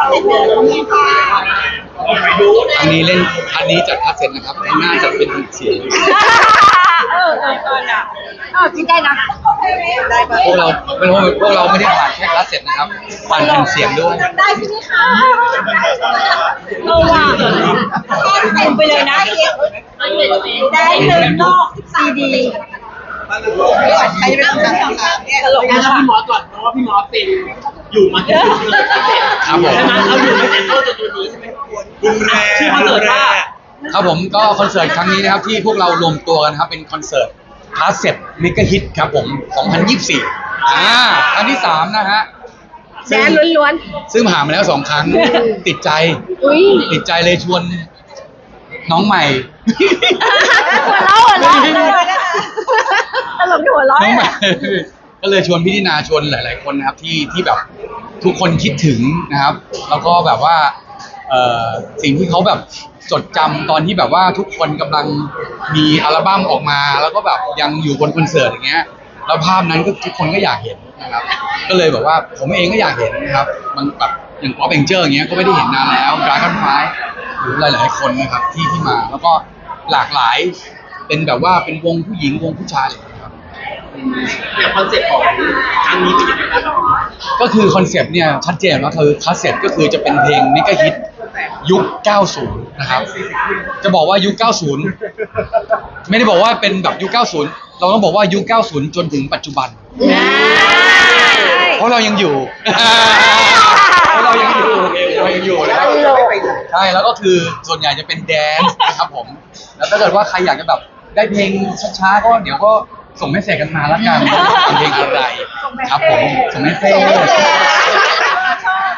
อันนี้เล่นอันนี้จัดคัดเสร็จนะครับข้างหน้าจะเป็นเสียงเออเออเออนะเออคิดได้นะได้ปะพวกเราไม่พวกพวกเราไม่ได้ผ่านแค่คัดเสร็จนะครับผ่านแผ่นเสียงด้วยได้ใช่ไหมคะเออว่ะเต็มไปเลยนะได้เลยนอกซีดีใครจะเป็นคนทำคะตลกงั้นะนเราพี่หมอก่อนเพราะว่าพี่หมอสเป็น อยู่มาตั้งแต่ครับผม ใช่ไหมเราอยู่มาแต่ต้นจนตัวนี้ใช่ไหมชื่อคอนเสิร์ตว่าครับผมก็คอนเสิร์ตครั้งนี้นะครับที่พวกเรารวมตัวกันครับเป็นคอนเสิร์ตคัสเซ็ตมิกฮิตครับผม 2024 อ่าครั้งที่ 3 นะฮะแดนล้วน ซึ่งผ่านมาแล้วสองครั้งติดใจ ๆ อุ้ยติดใจเลยชวนน้องใหม่ หัวเราะหัวเราะตลกที่หัวเราะน้องใหม่เนี่ย ก็เลยชวนพี่นินาชวนหลาย ๆ คนนะครับที่ที่แบบทุกคนคิดถึงนะครับ แล้วก็แบบว่าเอ่อสิ่งที่เขาแบบจดจำตอนที่แบบว่าทุกคนกำลังมีอัลบั้มออกมา แล้วก็แบบยังอยู่บนคอนเสิร์ตอย่างเงี้ยแล้วภาพนั้นก็ทุกคนก็อยากเห็นนะครับ ก็เลยแบบว่าผมเองก็อยากเห็นนะครับมันแบบอย่างป๊อปเองเจอร์อย่างเงี้ยก็ไม่ได้เห็นนานแล้วดราก้อนไฟหรือหลาย ๆ คนนะครับที่ที่มาแล้วก็หลากหลายเป็นแบบว่าเป็นวงผู้หญิงวงผู้ชายอะไรอย่างเงี้ย อย่างคอนเซ็ปต์ของครั้งนี้เป็นยังไงบ้างครับก็คือคอนเซปต์เนี่ยชัดเจนว่าคือคาสเซ็ตก็คือจะเป็นเพลงนิกฮิตยุค 90 นะครับ จะบอกว่ายุค 90 ไม่ได้บอกว่าเป็นแบบยุค 90 เราต้องบอกว่ายุค 90 จนถึงปัจจุบัน เพราะเรายังอยู่ เพราะเรายังอยู่เรายังอยู่นะครับใช่แล้วก็คือส่วนใหญ่จะเป็นแดนซ์นะครับผม แล้วถ้าเกิดว่าใครอยากจะแบบได้เพลงช้าๆก็เดี๋ยวก็ ส่งเมสเซจกันมาแล้วกันเป็นเพลงอะไรครับผมส่งเมสเซจ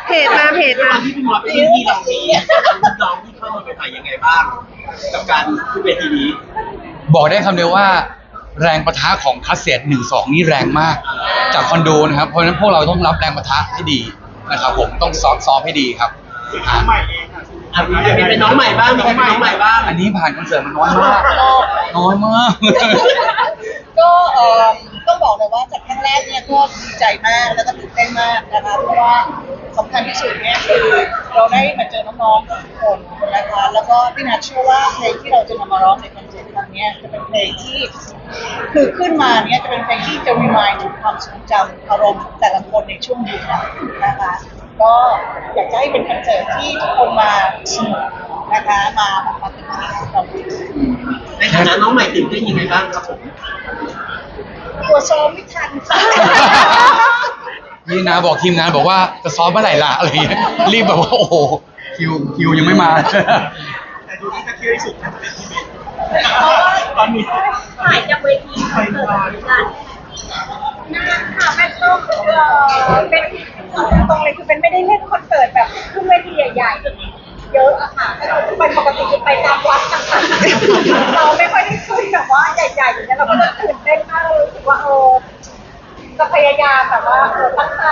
เพจมาเพจด้วยคมาวามที่พี่มอสเป็นรุ่นพี่เรามีรุ่นน้องที่เข้ามาใหม่ๆยังไงบ้าง กับการขึ้นเวทีนี้ บอกได้คำเดียวว่า แรงประทะของคัสเซ็ตหนึ่งสองนี่แรงมาก จากคอนโดนะครับเพราะฉะนั้นพวกเราต้องรับแรงประทะให้ดีนะครับผมต้องซ้อมซ้อมให้ดีครับอะอะมีเป็นน้องใหม่บ้างมีใครเป็นน้องใหม่บ้าง อันนี้ผ่านคอนเสิร์ตมาน้อยมาก น้อยมาก ก็เอ่อต้องบอกเลยว่าจากครั้งแรกเนี่ยก็ดีใจมากแล้วก็ตื่นเต้นมากนะคะเพราะว่าสำคัญที่สุดเนี่ยคือเราได้มาเจอน้องๆทุกคนนะคะแล้วก็พี่นัทเชื่อว่าเพลงที่เราจะนำมาร้องในคอนเสิร์ตครั้งเนี้ยจะเป็นเพลงที่ คือขึ้นมาเนี่ยจะเป็นเพลงที่จะรีมายถึงความทรงจำอารมณ์แต่ละคนในช่วงยุคนั้นนะคะ ก็อยากจะให้เป็นคอนเสิร์ตที่ทุกคนมาสนุกนะคะมามาติดตามเราในฐานะน้องใหม่ตื่นเต้นยังไงบ้างครับผม ตัวซ้อมไม่ทันค่ะนี่นะบอกทีมงานบอกว่าจะซ้อมเมื่อไหร่ล่ะอะไรอย่างเงี้ยรีบแบบว่าโอ้โหคิวคิวยังไม่มา แต่ดูที่จะคิดที่สุดน่าจะเป็นพี่เบนตอนนี้ถ่ายจากเวทีคอนเสิร์ตนานนานค่ะแม่ต้องเออเป็นตรงเลยคือเป็นไม่ได้เล่นคอนเสิร์ตแบบขึ้นเวทีใหญ่ๆ เยอะอะค่ะคือไปปกติคือไปตามวัดต่างๆเราไม่ค่อยได้ขึ้นแบบว่าใหญ่ๆอย่างเงี้ยเราก็จะตื่นเต้นมากเลยรู้สึกว่าเออจะพยายามแบบว่าเออตั้งใจ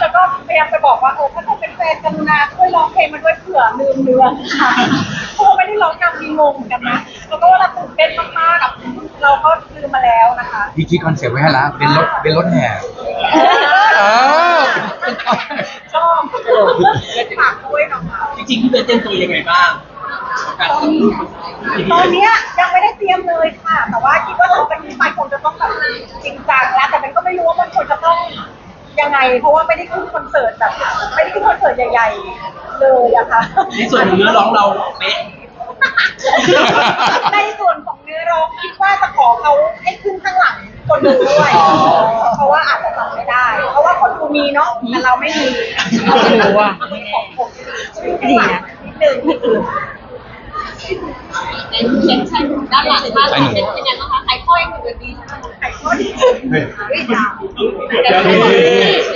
แล้วก็พยายามจะบอกว่าเออถ้าเกิดเป็นแฟนกันนาช่วยร้องเพลงมาด้วยเผื่อลืมเนื้อค่ะ พราะว่าไม่ได้ร้องตามมีงงเหมือนกันนะแล้วก็เวลาตื่นเต้นมากๆกับเราก็ลืมมาแล้วนะคะพี่คิดคอนเซ็ปต์ไว้ให้แล้วเป็นรถเป็นรถแห่อ้าวชอบฝากด้วยน้องจริงๆพี่เบนเตรียมตัวยังไงบ้างกับการตอนเนี้ยยังไม่ได้เตรียมเลยค่ะ แต่ว่าคิดว่าเราเป็นนี้ไปคงจะต้องแบบจริงจังแล้วแต่มันก็ไม่รู้ว่ามันควรจะต้อง ยังไง เพราะว่าไม่ได้ขึ้นคอนเสิร์ตแบบไม่ได้ขึ้นคอนเสิร์ตใหญ่ๆเลยอะค่ะ ในส่วนของเนื้อร้องเราเป๊ะในส่วนของเนื้อร้องคิดว่าจะขอเขาให้ขึ้นข้างหลังคนดูด้วย เพราะว่าอาจจะจำไม่ได้ เพราะว่าคนดูมีเนาะแต่เราไม่มีเราไม่รู้อะดีนะนิดนึงเป็นเช็คชันด้านหลังถ้าเราเป็นเป็นยังไงบ้างคะขายข้อยังอยู่แบบนี้ใช่ไหมไข่ข้อดีเฮ้ ยังเดียว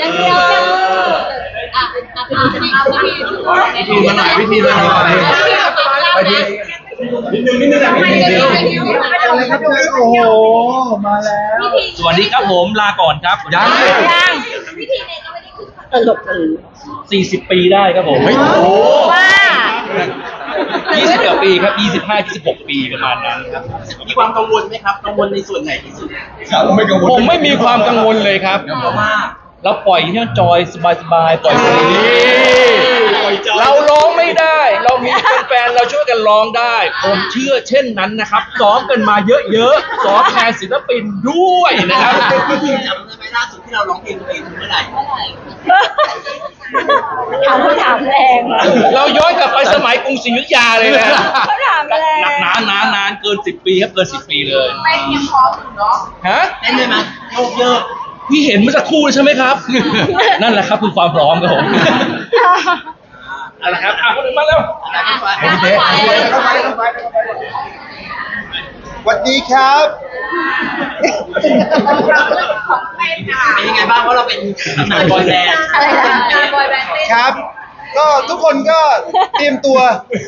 ยังเดียวอะอะพี่พี่ะวิธีมาหน่อยวิธีมาหน่อยไปทีนิดนึงนิดนึงอะไม่ได้ไม่ได้ไม่ได้โอ้โหมาแล้วสวัสดีครับผมลาก่อนครับยังวิธีเนก็ไม่ได้คือตลกเลย40 ปีได้ครับผมโอ้โห 20กว่าปีครับ 25 26 ปีประมาณนั้นครับ มีความกังวลไหมครับ กังวลในส่วนไหนที่สุดไม่กังวลผมไม่มีความกังวลเลยครับเพราะว่าเราปล่อยให้มันจอยสบายๆ ปล่อยเพลงนี้เราร้องไม่ได้ เรามีแฟนๆเราช่วยกันร้องได้ ผมเชื่อเช่นนั้นนะครับ ซ้อมกันมาเยอะๆ ซ้อมแทนศิลปินด้วยนะครับพี่พีจำได้ไหมล่าสุดที่เราร้องเพลงตัวเองเมื่อไหร่ ถามคำถามแรงอะเราย้อนกลับไปสมัยกรุงศรีอยุธยาเลยนะเขาถามแรงนานนานนานเกินสิบปีครับเกินสิบปีเลยไปยังพร้อมอยู่เนาะฮะเต้นได้ไหมโยกเยอะพี่เห็นเมื่อสักครู่ใช่ไหมครับ นั่นแหละครับคือความพร้อมครับผมเอาละครับอะคนอื่นมาแล้วแล้วพี่ฟ้าเจ๊ส วัสดีครับ เป็นยังไงบ้างเพราะเราเป็นตำนานบอยแบนด์อะไรนะบอยแบนด์เต้นครับ ก็ทุกคนก็เตรียมตัว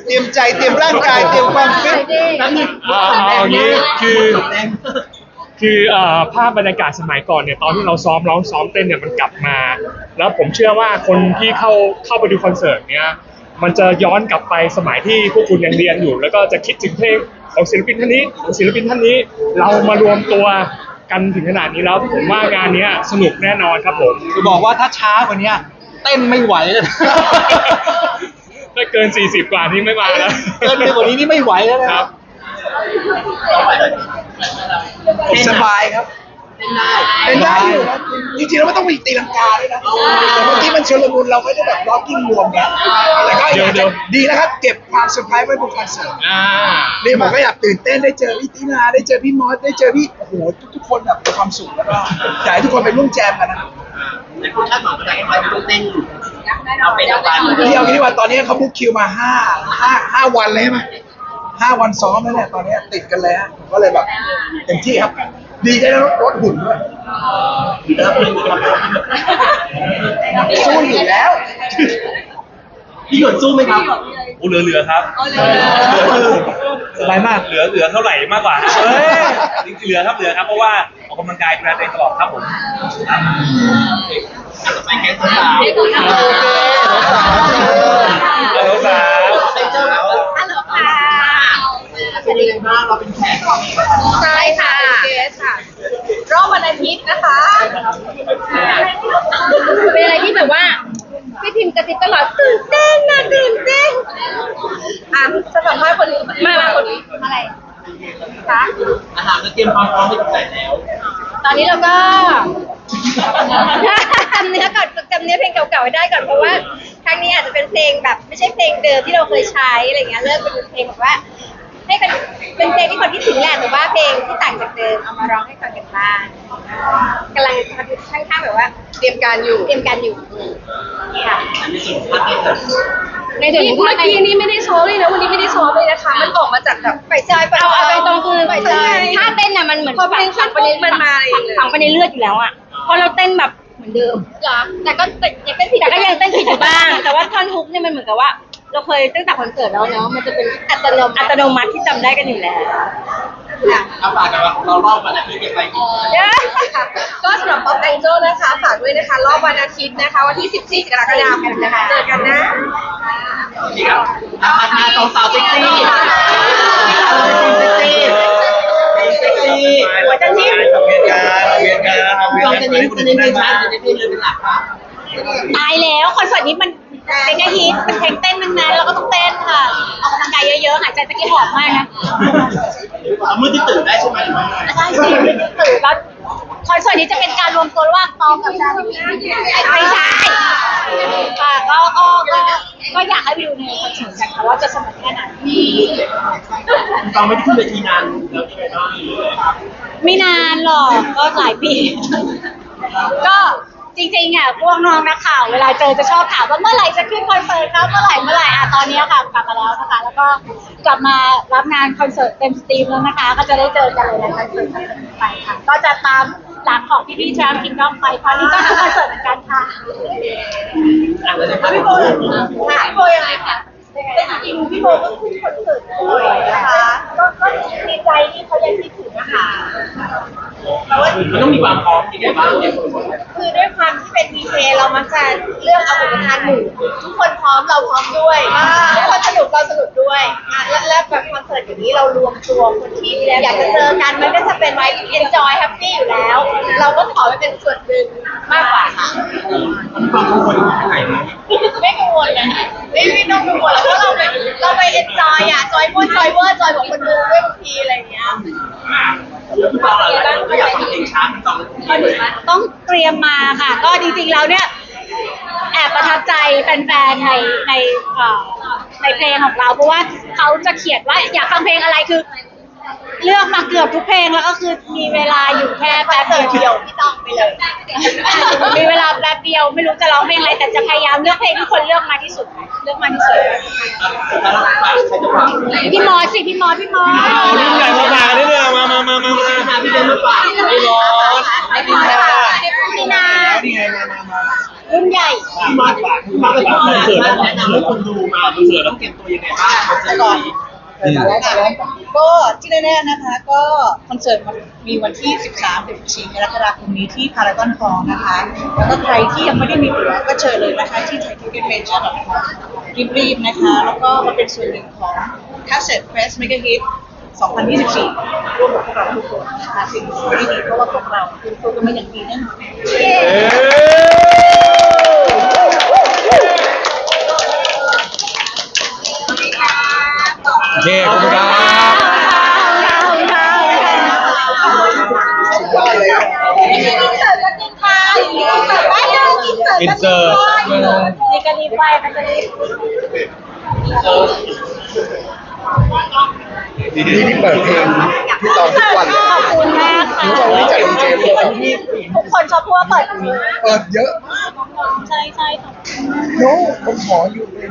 เตรียมใจ เตรียมร่างกาย เตรียมความฟิตแป๊บนึงเอาเอาอย่างนี้คือแรงคือเอ่อภาพบรรยากาศสมัยก่อนเนี่ยตอนที่เราซ้อมร้องซ้อมเต้นเนี่ยมันกลับมา แล้วผมเชื่อว่าคนที่เข้าเข้าไปดูคอนเสิร์ตเนี่ยมันจะย้อนกลับไปสมัยที่พวกคุณยังเรียนอยู่ แล้วก็จะคิดถึงเพลง ของศิลปินท่านนี้ของศิลปินท่านนี้ เรามารวมตัวกันถึงขนาดนี้แล้วผมว่างานเนี้ยสนุกแน่นอนครับผมคือบอกว่าถ้าช้ากว่านี้เต้นไม่ไหวเลย ถ้าเกิน 40 กว่านี้ไม่มาแล้วเกินไปกว่านี้นี่ไม่ไหวแล้วนะครับ ผมสบายครับ เป็นได้เป็นได้อยู่ครับจริงๆแล้วไม่ต้องมีตีลังกาด้วยนะแต่เมื่อกี้มันชลมุนเราไม่ได้แบบล็อกกิ้งรวมกันแต่ก็อยากเดี๋จะยวดีแล้วครับ เก็บความเซอร์ไพรส์ไว้บนคอนเสิร์ตอ่านี่ผมก็อยากตื่นเต้นได้เจอพี่ตินาได้เจอพี่มอสได้เจอพี่โอ้โหทุกๆคนแบบมีความสุขแล้วก็อยากให้ทุกคนไปร่วมแจมกันนะครับในคุณคาดหวังอะไรไปต้องเต้นเอาเป็นเอาตายเหมือนพี่เดิเอามงี้ดีกว่าตอนนี้เขาบุ๊กคิวมาห้าห้าห้าวันเลยใช่ไหมห้าวันซ้อมแล้วเนี่ยตอนนี้ติดกันเลยฮะผมก็เลยแบบเต็มที่ครับ ดีได้แล้วรถหุ่นด้วยสู้อยู่แล้วพี่หยวนสู้ไหมครับโอ้เหลือเหลือครับสบายมากเหลือเหลือเท่าไหร่มากกว่าเอ้ยจริงๆเหลือครับเหลือครับเพราะว่าออกกำลังกายดูแลตัวเองตลอดครับผมอะต่อไปแก๊งสาวให้ดูนะฮัลโหลสาว ยังไงบ้างเราเป็นแขกใช่ค่ะเกสค่ะรอบวันอาทิตย์นะคะ เป็นอะไรที่แบบว่าพี่พิมพ์กระซิบตลอดตื่นเต้นนะตื่นเต้นอะจะสัมภาษณ์คนนี้มามาคนนี้อะไรคะอาหารก็เตรียมความพร้อมไปถึงไหนแล้ว ตอนนี้เราก็จำเนื้อก่อนจำเนื้อเพลงเก่าๆให้ได้ก่อนเพราะว่า ครั้งนี้อาจจะเป็นเพลงแบบไม่ใช่เพลงเดิมที่เราเคยใช้อะไรเงี้ยเลิกเป็นเพลงแบบว่า ให้เป็นเป็นเพลงที่คนที่ถึงแหละแต่ว่าเพลงที่ต่างจากเดิมเอามาร้องให้ฟังกันบ้างกำลังค่อนข้างแบบว่าเตรียมการอยู่ เตรียมการอยู่ค่ะในส่วนของภาคเต้นแบบในส่วนของเมื่อกี้นี้ไม่ได้ซ้อมเลยนะวันนี้ไม่ได้ซ้อมเลยนะคะ มันออกมาจากแบบฝ่ายชายเอาเอาไปตรงคือฝ่ายชายถ้าเต้นน่ะมันเหมือนพอเพลงขึ้นปุ๊บมันมาเองเลยฝังไปในเลือดอยู่แล้วอะเพราะเราเต้นแบบเหมือนเดิมเหรอแต่ก็แต่ยังเป็นผิดแต่ก็ยังเต้นผิดอยู่บ้าง แต่ว่าท่อนฮุกเนี่ยมันเหมือนกับว่า เราเคยตั้งแต่คอนเสิร์ตแล้วเนาะมันจะเป็นอัตโนมัติอัตโนมัติที่จำได้กันอยู่แล้วค่ะ เอาฝากกับเรารอบวันอาทิตย์จะไปกี่ค่ะก็สำหรับป๊อปแองเจิลนะคะ ฝากด้วยนะคะ รอบวันอาทิตย์นะคะ วันที่ 14กรกฎาคมนะคะ เจอกันนะ นี่ครับอาหารสองสาวเซ็กซี่เซ็กซี่เซ็กซี่หัวจะทิ่มเวียนการเวียนการเวียนเราการจะเน้นจะเน้นเพลงช้าจะเน้นเพลงเร็วเป็นหลักครับ ตายแล้วคอนเสิร์ตนี้มัน เป็นแค่ฮิตเป็นเพลงเต้นทั้งนั้นเราก็ต้องเต้นค่ะออกกำลังกายเยอะๆหายใจตะกี้หอบมากนะเอามือที่ตื่นได้ใช่ไหมหรือไม่ได้สิตื่นแล้วคอนเสิร์ตนี้จะเป็นการรวมตัวระหว่างตองกับชาลีไม่ใช่ค่ะก็ก็ก็ก็อยากให้ไปดูในคอนเสิร์ตกันค่ะว่าจะสนุกแค่ไหนตอนไม่ได้ขึ้นเวทีนานแล้วยังไงบ้างไม่นานหรอกก็หลายปี ก็ จริงๆอะพวกน้องนักข่าวเวลาเจอจะชอบถามว่าเมื่อไหร่จะขึ้นคอนเสิร์ตครับเมื่อไหร่เมื่อไหร่อะตอนนี้ค่ะกลับมาแล้วนะคะ แล้วก็กลับมารับงานคอนเสิร์ตเต็มสตรีมแล้วนะคะ ก็จะได้เจอกันเลยในคอนเสิร์ตคอนเสิร์ตไปค่ะ ก็จะตามหลังของพี่ๆทรัมคิงดอมไปคราวนี้ก็ทำคอนเสิร์ตเหมือนกันค่ะ อะแล้วในภาคพี่โบค่ะพี่โบยังไงคะ แต่จริงๆพี่โบก็ขึ้นคอนเสิร์ตบ่อยนะคะ ก็ก็ดีใจที่เขายังคิดถึงนะคะแต่ว่า มันต้องมีความพร้อมยังไงบ้างเนี่ยคือด้วยความที่เป็นดีเจเรามักจะเลือกเอาอุปทานหมู่ทุกคนพร้อมเราพร้อมด้วยทุกคนสนุกเราสนุกด้วยอะและและแบบ สิร์ตอย่างนี้เรารวมตัวคนที่อยากจะเจอกันมันก็จะเป็นไว้ enjoy happy อยู่แล้ว เราก็ขอไปเป็นส่วนหนึ่งมากกว่าค่ะความกังวลที่ไหนไหมไม่กังวลเลยค่ะไม่ไม่ต้องกังวลเพราะเราแบบเราไปเอ็นจอยอะจอยพูดจอยเวอร์จอยบอกคนดูด้วยบางทีอะไรอย่างเงี้ยพี่ปอล่ะหลายคนก็อยากฟังเพลงช้าพี่ปองต้องเตรียมมาค่ะ ก็จริงๆแล้วเนี่ยแอบประทับใจแฟนๆในในอ่อ ในเพลงของเรา เพราะว่าเขาจะเขียนว่าอยากฟังเพลงอะไรคือ เลือกมาเกือบทุกเพลงแล้วก็คือมีเวลาอยู่แค่แป๊บเดียว พี่ต้องไปเลย มีเวลาแป๊บเดียวไม่รู้จะร้องเพลงอะไรแต่จะพยายามเลือกเพลงที่คนเลือกมาที่สุดเลือกมาที่สุด พี่มอสสิพี่มอสพี่มอสเอารุ่นใหญ่มาฝากกันนิดนึงมามามามามามาพี่เดินมาฝากพี่มอสพี่มอสพี่นา นี่ไงมามามา รุ่นใหญ่พี่มาฝากพี่มาเป็นคนเสิร์ฟแนะนำให้คนดูมาคอนเสิร์ตต้องเตรียมตัวยังไงบ้างคอนเสิร์ตนี้ก็ที่แน่ๆนะคะ ก็คอนเสิร์ตมันมีวันที่ 13ถึง14กรกฎาคมนี้ที่พารากอนทองนะคะ แล้วก็ใครที่ยังไม่ได้มีตั๋วก็เชิญเลยนะคะ ที่ไทยทิเก็ตเมเจอร์แบบรีบๆนะคะ แล้วก็มาเป็นส่วนหนึ่งของคัสเซ็ตเฟสเมกะฮิต2024 ร่วมกับพวกเราทุกคนนะคะสิ่งที่ดีเพราะว่าพวกเราคือตัวกันมาอย่างดีแน่นอน เคขอบคุณครับสุดยอดเลยครับอินเสิร์ตนี่ก็รีไปมันจะรีบดีดีที่เปิดเพลงพี่ตองทุกวันขอบคุณมากค่ะทุกวันนี้จัดดีเจทุกวันที่ทุกคนชอบพูดว่าเปิดเปิดเยอะใช่ใช่ค่ะโน้ผมขออยู่เป็น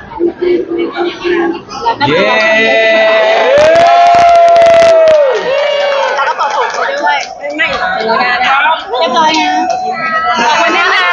เย้แล้วก็ต่อบถูงไปด้วย ไม่ไม่เดี๋ราได้เรียบร้อยนะขอบคุณนะคะ